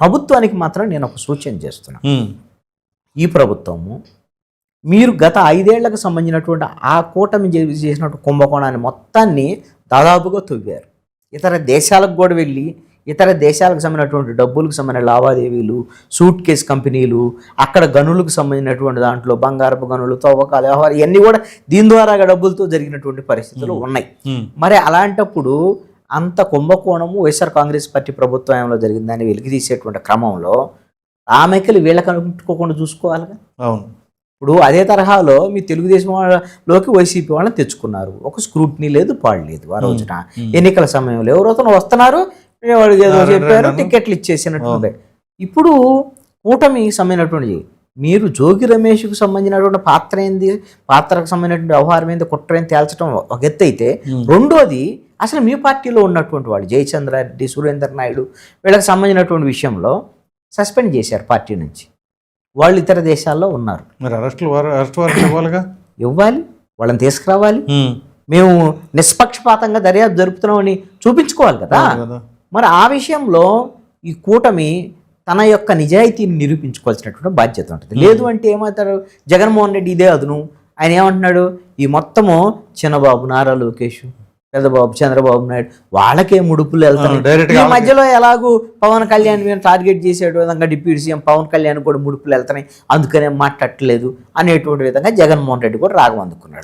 ప్రభుత్వానికి మాత్రం నేను ఒక సూచన చేస్తున్నా. ఈ ప్రభుత్వము మీరు గత ఐదేళ్ళకు సంబంధించినటువంటి ఆ కూటమి చేసినటువంటి కుంభకోణాన్ని మొత్తాన్ని దాదాపుగా తవ్వారు. ఇతర దేశాలకు కూడా వెళ్ళి ఇతర దేశాలకు సంబంధించినటువంటి డబ్బులకు సంబంధించిన లావాదేవీలు సూట్ కేస్ కంపెనీలు అక్కడ గనులకు సంబంధించినటువంటి దాంట్లో బంగారపు గనులు తవ్వకాలు వ్యవహారం ఇవన్నీ కూడా దీని ద్వారా డబ్బులతో జరిగినటువంటి పరిస్థితులు ఉన్నాయి. మరి అలాంటప్పుడు అంత కుంభకోణము వైఎస్ఆర్ కాంగ్రెస్ పార్టీ ప్రభుత్వంలో జరిగిందని వెలికి తీసేటువంటి క్రమంలో ఆమెకలు వీళ్ళకి అనుకోకుండా చూసుకోవాలిగా? అవును. ఇప్పుడు అదే తరహాలో మీ తెలుగుదేశం వాళ్ళలోకి వైసీపీ వాళ్ళని తెచ్చుకున్నారు. ఒక స్క్రూట్నీ లేదు పాడు లేదు ఆ రోజున. ఎన్నికల సమయంలో ఎవరైతే వస్తున్నారు వాళ్ళు ఏదో చెప్పారు టికెట్లు ఇచ్చేసినట్టు ఇప్పుడు కూటమి సంబంధించినటువంటి మీరు జోగి రమేష్కు సంబంధించినటువంటి పాత్ర ఏంది? పాత్రకు సంబంధించినటువంటి వ్యవహారం ఏంది? కుట్ర ఏంది? తేల్చడం ఒక ఎత్తు అయితే రెండోది అసలు మీ పార్టీలో ఉన్నటువంటి వాళ్ళు జయచంద్రారెడ్డి సురేందర్ నాయుడు వీళ్ళకి సంబంధించినటువంటి విషయంలో సస్పెండ్ చేశారు పార్టీ నుంచి. వాళ్ళు ఇతర దేశాల్లో ఉన్నారు. మరి అరెస్టులు అరెస్ట్ వారికి ఇవ్వాలిగా? ఇవ్వాలి వాళ్ళని తీసుకురావాలి. మేము నిష్పక్షపాతంగా దర్యాప్తు జరుపుతున్నామని చూపించుకోవాలి కదా. మరి ఆ విషయంలో ఈ కూటమి తన యొక్క నిజాయితీని నిరూపించుకోవాల్సినటువంటి బాధ్యత ఉంటుంది. లేదు అంటే ఏమవుతారు జగన్మోహన్ రెడ్డి ఇదే అదును. ఆయన ఏమంటున్నాడు? ఈ మొత్తము చిన్నబాబు నారా లోకేష్ పెద్దబాబు చంద్రబాబు నాయుడు వాళ్ళకే ముడుపులు direct ఈ మధ్యలో ఎలాగూ పవన్ కళ్యాణ్ మీద టార్గెట్ చేసే విధంగా డిప్యూటీ సీఎం పవన్ కళ్యాణ్ కూడా ముడుపులు వెళ్తున్నాయి. అందుకనే మాట్లాడట్లేదు అనేటువంటి విధంగా జగన్మోహన్ రెడ్డి కూడా రాగం అందుకున్నాడు.